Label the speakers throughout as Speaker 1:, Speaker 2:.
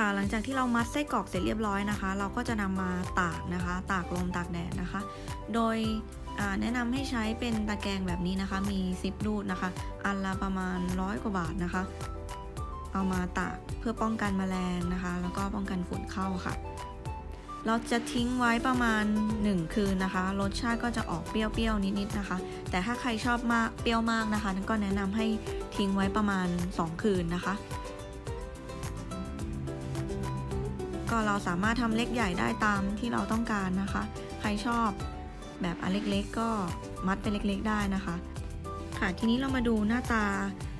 Speaker 1: ค่ะ หลังจากที่เรามัดไส้กรอกเสร็จเรียบร้อยนะคะ เราก็จะนำมาตากนะคะ ตากลมตากแดดนะคะ โดยแนะนำให้ใช้เป็นตะแกรงแบบนี้นะคะ มีซิปรูดนะคะ อันละประมาณร้อยกว่าบาทนะคะ เอามาตากเพื่อป้องกันแมลงนะคะ แล้วก็ป้องกันฝุ่นเข้าค่ะ เราจะทิ้งไว้ประมาณ 1 คืนนะคะ รสชาติก็จะออกเปรี้ยวๆนิดๆนะคะ แต่ถ้าใครชอบมากเปรี้ยวมากนะคะก็แนะนำให้ทิ้งไว้ประมาณ 2 คืนนะคะ ก็เราสามารถทำเล็กใหญ่ได้ตามที่เราต้องการนะคะ ใครชอบแบบอันเล็กๆ ก็มัดเป็นเล็กๆ ได้นะคะ ค่ะทีนี้เรามาดูหน้าตา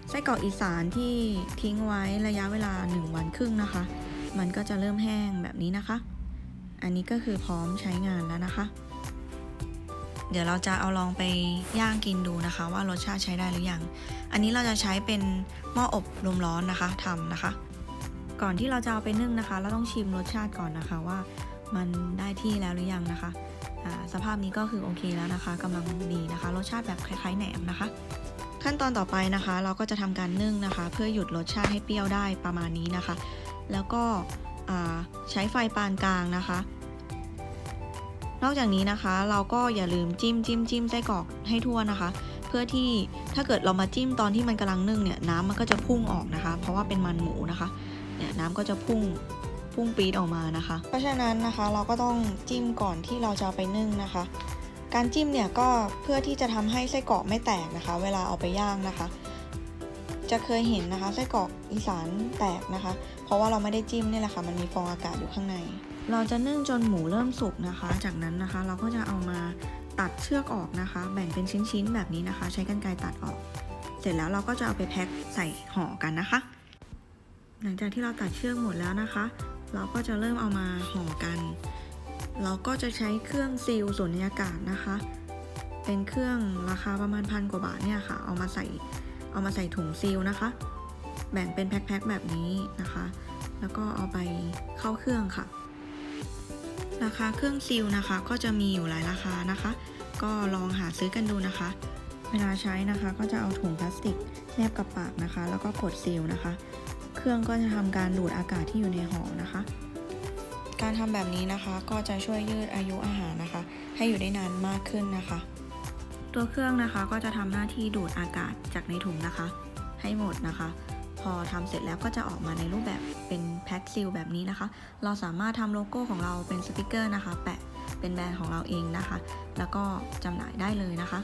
Speaker 1: ไส้กรอกอีสานที่ทิ้งไว้ระยะเวลา 1 วันครึ่งนะคะ มันก็จะเริ่มแห้งแบบนี้นะคะ อันนี้ก็คือพร้อมใช้งานแล้วนะคะ เดี๋ยวเราจะเอาลองไปย่างกินดูนะคะ ว่ารสชาติใช้ได้หรือยัง อันนี้เราจะใช้เป็นหม้ออบลมร้อนนะคะทำนะคะ ก่อนที่เราจะเอาไปนึ่งนะคะ เราต้องชิมรสชาติก่อนนะคะว่ามันได้ที่แล้วหรือยังนะคะอ่าสภาพนี้ก็คือโอเคแล้วนะคะกำลังดีนะคะ รสชาติแบบคล้ายๆแหนมนะคะ ขั้นตอนต่อไปนะคะ เราก็จะทำการนึ่งนะคะ เพื่อหยุดรสชาติให้เปรี้ยวได้ประมาณนี้นะคะ แล้วก็อ่าใช้ไฟปานกลางนะคะ นอกจากนี้นะคะเราก็อย่าลืมจิ้มจิ้มจิ้มไส้กรอกให้ทั่วนะคะ เพื่อที่ถ้าเกิดเรามาจิ้มตอนที่มันกำลังนึ่งเนี่ยน้ำมันก็จะพุ่งออกนะคะ เพราะว่าเป็นมันหมูนะคะ เนี่ยน้ำก็จะพุ่งพุ่งปี๊ดออกมานะคะ เพราะฉะนั้นนะคะเราก็ต้องจิ้มก่อนที่เราจะเอาไปนึ่งนะคะ การจิ้มเนี่ยก็เพื่อที่จะทำให้ไส้กรอกไม่แตกนะคะ เวลาเอาไปย่างนะคะ จะเคยเห็นนะคะไส้กรอกอีสานแตกนะคะ เพราะว่าเราไม่ได้จิ้มเนี่ยแหละค่ะมันมีฟองอากาศอยู่ข้างใน เราจะนึ่งจนหมูเริ่มสุกนะคะ จากนั้นนะคะเราก็จะเอามาตัดเชือกออกนะคะ แบ่งเป็นชิ้นๆแบบนี้นะคะ ใช้กรรไกรตัดออก เสร็จแล้วเราก็จะเอาไปแพ็คใส่ห่อกันนะคะ หลังจากที่เราตัดเชือกหมดแล้วนะคะ เราก็จะเริ่มเอามาห่อกัน เราก็จะใช้เครื่องซีลสูญญากาศนะคะ เป็นเครื่องราคาประมาณพันกว่าบาทเนี่ยค่ะ เอามาใส่เอามาใส่ถุงซีลนะคะ แบ่งเป็นแพ็คๆแบบนี้นะคะ แล้วก็เอาไปเข้าเครื่องค่ะ ราคาเครื่องซีลนะคะ ก็จะมีอยู่หลายราคานะคะ ก็ลองหาซื้อกันดูนะคะ เวลาใช้นะคะก็จะเอาถุงพลาสติกแนบกับปากนะคะ แล้วก็กดซีลนะคะ เครื่องก็จะทำการดูดอากาศที่อยู่ในห่อนะคะ การทำแบบนี้นะคะก็จะช่วยยืดอายุอาหารนะคะ ให้อยู่ได้นานมากขึ้นนะคะ ตัวเครื่องนะคะก็จะทำหน้าที่ดูดอากาศจากในถุงนะคะ ให้หมดนะคะ พอทำเสร็จแล้วก็จะออกมาในรูปแบบเป็นแพ็คซีลแบบนี้นะคะ เราสามารถทำโลโก้ของเราเป็นสติกเกอร์นะคะ แปะเป็นแบรนด์ของเราเองนะคะ แล้วก็จำหน่ายได้เลยนะคะ